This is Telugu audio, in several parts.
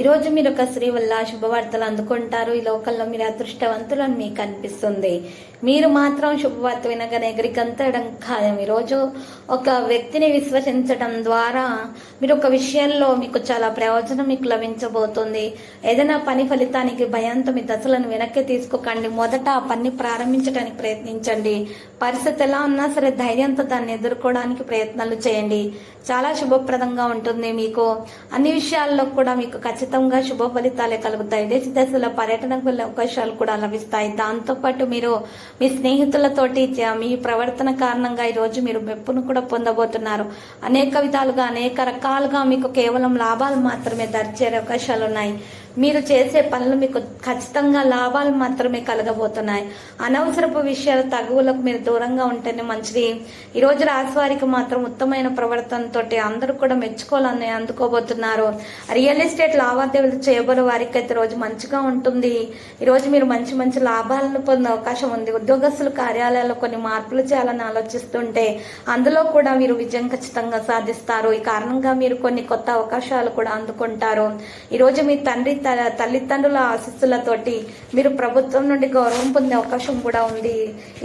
ఈరోజు మీరు ఒక స్త్రీ వల్ల శుభవార్తలు అందుకుంటారు. ఈ లోకంలో మీరు అదృష్టవంతులని మీకు అనిపిస్తుంది. మీరు మాత్రం శుభవార్త వినగానే ఎగరికంతడం కాదు ఈరోజు రోజు ఒక వ్యక్తిని విశ్వసించడం ద్వారా మీరు ఒక విషయంలో మీకు చాలా ప్రయోజనం మీకు లభించబోతుంది. ఏదైనా పని ఫలితానికి భయంతో మీ దశలను వెనక్కి తీసుకోకండి. మొదట ఆ పని ప్రారంభించడానికి ప్రయత్నించండి. పరిస్థితి ఎలా ఉన్నా సరే ధైర్యంతో దాన్ని ఎదుర్కోవడానికి ప్రయత్నాలు చేయండి. చాలా శుభప్రదంగా ఉంటుంది మీకు. అన్ని విషయాల్లో కూడా మీకు ఖచ్చితంగా శుభ ఫలితాలే కలుగుతాయి. దేశ దశలో పర్యటనకు వెళ్ళే అవకాశాలు కూడా లభిస్తాయి. దాంతోపాటు మీరు మీ స్నేహితులతోటి మీ ప్రవర్తన కారణంగా ఈ రోజు మీరు మెప్పును కూడా పొందబోతున్నారు. అనేక విధాలుగా అనేక రకాలుగా మీకు కేవలం లాభాలు మాత్రమే దరిచేరే అవకాశాలు ఉన్నాయి మీరు చేసే పనులు మీకు ఖచ్చితంగా లాభాలు మాత్రమే కలగబోతున్నాయి. అనవసరపు విషయాల తగువులకు మీరు దూరంగా ఉంటేనే మంచిది. ఈరోజు రోజు రాశి వారికి మాత్రం ఉత్తమైన ప్రవర్తనతో అందరూ కూడా మెచ్చుకోవాలని అందుకోబోతున్నారు. రియల్ ఎస్టేట్ లావాదేవీలు చేయబోయే వారికి అయితే రోజు మంచిగా ఉంటుంది. ఈరోజు మీరు మంచి మంచి లాభాలను పొందే అవకాశం ఉంది. ఉద్యోగస్తులు కార్యాలయాల్లో కొన్ని మార్పులు చేయాలని ఆలోచిస్తుంటే అందులో కూడా మీరు విజయం ఖచ్చితంగా సాధిస్తారు. ఈ కారణంగా మీరు కొన్ని కొత్త అవకాశాలు కూడా అందుకుంటారు. ఈ రోజు మీ తండ్రి తల్లిదండ్రుల ఆశీస్సులతోటి మీరు ప్రభుత్వం నుండి గౌరవం పొందే అవకాశం కూడా ఉంది.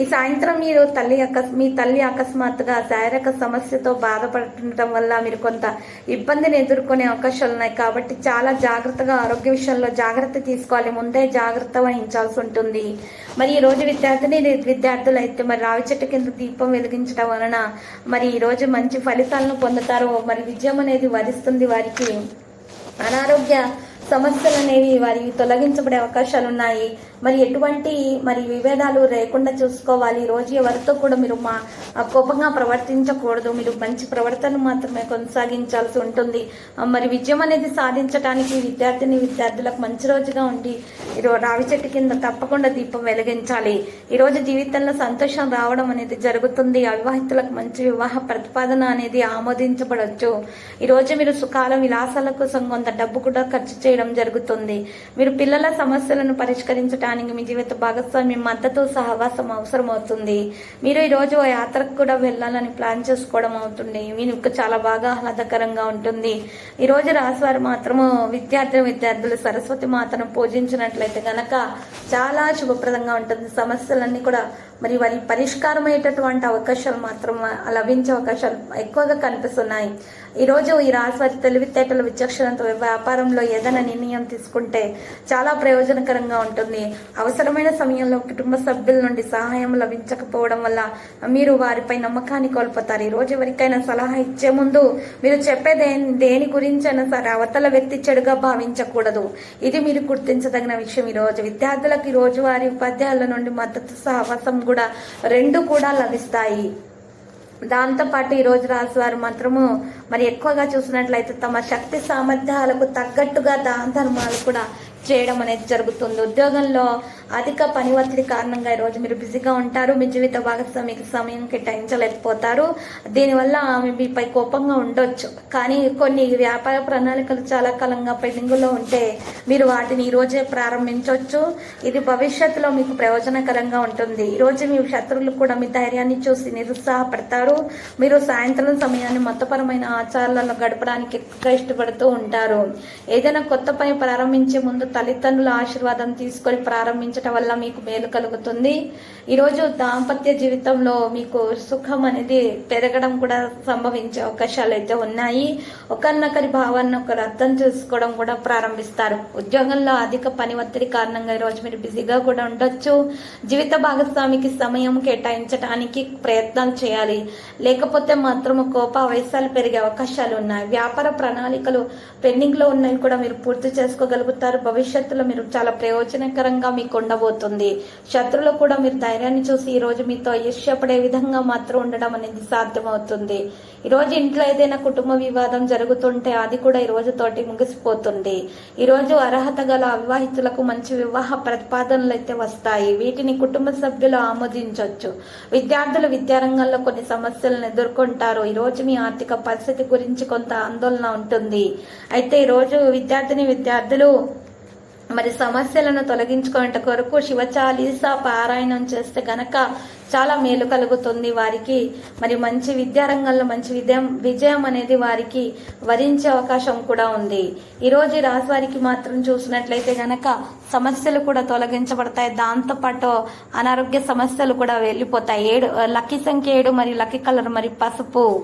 ఈ సాయంత్రం మీరు తల్లి అకస్ మీ తల్లి అకస్మాత్తుగా శారీరక సమస్యతో బాధపడటం వల్ల మీరు కొంత ఇబ్బందిని ఎదుర్కొనే అవకాశాలు ఉన్నాయి. కాబట్టి చాలా జాగ్రత్తగా ఆరోగ్య విషయంలో జాగ్రత్త తీసుకోవాలి. ముందే జాగ్రత్త వహించాల్సి ఉంటుంది. మరి ఈ రోజు విద్యార్థిని విద్యార్థులు అయితే మరి రావి చెట్టు కింద దీపం వెలిగించడం వలన మరి ఈ రోజు మంచి ఫలితాలను పొందుతారు. మరి విజయం అనేది వరిస్తుంది వారికి. అనారోగ్య సమస్యలు అనేవి వారి తొలగించబడే అవకాశాలు ఉన్నాయి మరి ఎటువంటి మరి విభేదాలు లేకుండా చూసుకోవాలి. రోజు ఎవరితో కూడా మీరు మా కోపంగా ప్రవర్తించకూడదు. మీరు మంచి ప్రవర్తన మాత్రమే కొనసాగించాల్సి ఉంటుంది. మరి విజయం అనేది సాధించడానికి విద్యార్థిని విద్యార్థులకు మంచి రోజుగా ఉండి రావి చెట్టు కింద తప్పకుండా దీపం వెలిగించాలి. ఈరోజు జీవితంలో సంతోషం రావడం అనేది జరుగుతుంది. అవివాహితులకు మంచి వివాహ ప్రతిపాదన అనేది ఆమోదించబడవచ్చు ఈరోజు మీరు సుఖాల విలాసాల కోసం కొంత డబ్బు కూడా ఖర్చు చేయడం జరుగుతుంది. మీరు పిల్లల సమస్యలను పరిష్కరించడానికి మీ జీవిత భాగస్వామి మద్దతు సహవాసం అవసరం అవుతుంది మీరు ఈరోజు ఆ యాత్రకు కూడా వెళ్ళాలని ప్లాన్ చేసుకోవడం అవుతుంది. మీకు చాలా బాగా ఆహ్లాదకరంగా ఉంటుంది. ఈరోజు రాశివారు మాత్రము విద్యార్థి విద్యార్థులు సరస్వతి మాతను పూజించినట్లయితే గనక చాలా శుభప్రదంగా ఉంటుంది. సమస్యలన్నీ కూడా మరి వారి పరిష్కారమయ్యేటటువంటి అవకాశాలు మాత్రం లభించే అవకాశాలు ఎక్కువగా కనిపిస్తున్నాయి. ఈ రోజు ఈ రాశి వారి తెలివితేటల విచక్షణతో వ్యాపారంలో ఏదైనా నిర్ణయం తీసుకుంటే చాలా ప్రయోజనకరంగా ఉంటుంది. అవసరమైన సమయంలో కుటుంబ సభ్యుల నుండి సహాయం లభించకపోవడం వల్ల మీరు వారిపై నమ్మకాన్ని కోల్పోతారు. ఈ రోజు ఎవరికైనా సలహా ఇచ్చే ముందు మీరు చెప్పే దేని దేని గురించైనా సరే అవతల వ్యక్తి చెడుగా భావించకూడదు. ఇది మీరు గుర్తించదగిన విషయం. ఈరోజు విద్యార్థులకు ఈ ఉపాధ్యాయుల నుండి మద్దతు సహవాసం కూడా రెండు కూడా లభిస్తాయి. దాంతోపాటు ఈరోజు రోజు వారు మాత్రము మరి ఎక్కువగా చూసినట్లయితే తమ శక్తి సామర్థ్యాలకు తగ్గట్టుగా దాన ధర్మాలు కూడా చేయడం అనేది జరుగుతుంది. ఉద్యోగంలో అధిక పని ఒత్తిడి కారణంగా ఈరోజు మీరు బిజీగా ఉంటారు. మీ జీవిత భాగస్వామికి సమయం కేటాయించలేకపోతారు. దీనివల్ల ఆమె మీపై కోపంగా ఉండొచ్చు. కానీ కొన్ని వ్యాపార ప్రణాళికలు చాలా కాలంగా పెండింగులో ఉంటే మీరు వాటిని ఈరోజే ప్రారంభించవచ్చు ఇది భవిష్యత్తులో మీకు ప్రయోజనకరంగా ఉంటుంది. ఈరోజు మీ శత్రువులు కూడా మీ ధైర్యాన్ని చూసి నిరుత్సాహపడతారు. మీరు సాయంత్రం సమయాన్ని మతపరమైన ఆచారాలను గడపడానికి ఎక్కువగా ఇష్టపడుతూ ఉంటారు. ఏదైనా కొత్త పని ప్రారంభించే ముందు తల్లిదండ్రుల ఆశీర్వాదం తీసుకొని ప్రారంభించడం వల్ల మీకు మేలు కలుగుతుంది. ఈరోజు దాంపత్య జీవితంలో మీకు సుఖం అనేది పెరగడం కూడా సంభవించే అవకాశాలు అయితే ఉన్నాయి. ఒకరినొకరి భావాన్ని ఒకరు అర్థం చేసుకోవడం కూడా ప్రారంభిస్తారు. ఉద్యోగంలో అధిక పని ఒత్తిడి కారణంగా ఈరోజు మీరు బిజీగా కూడా ఉండొచ్చు. జీవిత భాగస్వామికి సమయం కేటాయించడానికి ప్రయత్నం చేయాలి. లేకపోతే మాత్రం కోప వయసాలు పెరిగే అవకాశాలు ఉన్నాయి. వ్యాపార ప్రణాళికలు పెండింగ్లో ఉన్నవి కూడా మీరు పూర్తి చేసుకోగలుగుతారు. భవిష్యత్తులో మీరు చాలా ప్రయోజనకరంగా మీకు ఉండబోతుంది. శత్రులు కూడా మీరు ధైర్యాన్ని చూసి ఈ రోజు మీతో ఈర్ష్యపడే విధంగా మాత్రం ఉండడం అనేది సాధ్యమవుతుంది. ఈ రోజు ఇంట్లో ఏదైనా కుటుంబ వివాదం జరుగుతుంటే అది కూడా ఈ రోజు తోటి ముగిసిపోతుంది. ఈ రోజు అర్హత గల అవివాహితులకు మంచి వివాహ ప్రతిపాదనలు అయితే వస్తాయి. వీటిని కుటుంబ సభ్యులు ఆమోదించవచ్చు విద్యార్థులు విద్యారంగంలో కొన్ని సమస్యలను ఎదుర్కొంటారు. ఈ రోజు మీ ఆర్థిక పరిస్థితి గురించి కొంత ఆందోళన ఉంటుంది. అయితే ఈ రోజు విద్యార్థిని విద్యార్థులు మరి సమస్యలను తొలగించుకునేట కొరకు శివ చాలీసా పారాయణం చేస్తే గనక చాలా మేలు కలుగుతుంది వారికి. మరి మంచి విద్యారంగంలో మంచి విజయం విజయం అనేది వారికి వరించే అవకాశం కూడా ఉంది. ఈ రోజు ఈ రాశి వారికి మాత్రం చూసినట్లయితే గనక సమస్యలు కూడా తొలగించబడతాయి. దాంతోపాటు అనారోగ్య సమస్యలు కూడా వెళ్ళిపోతాయి. ఏడు లక్కీ సంఖ్య ఏడు మరి లక్కీ కలర్ మరి పసుపు.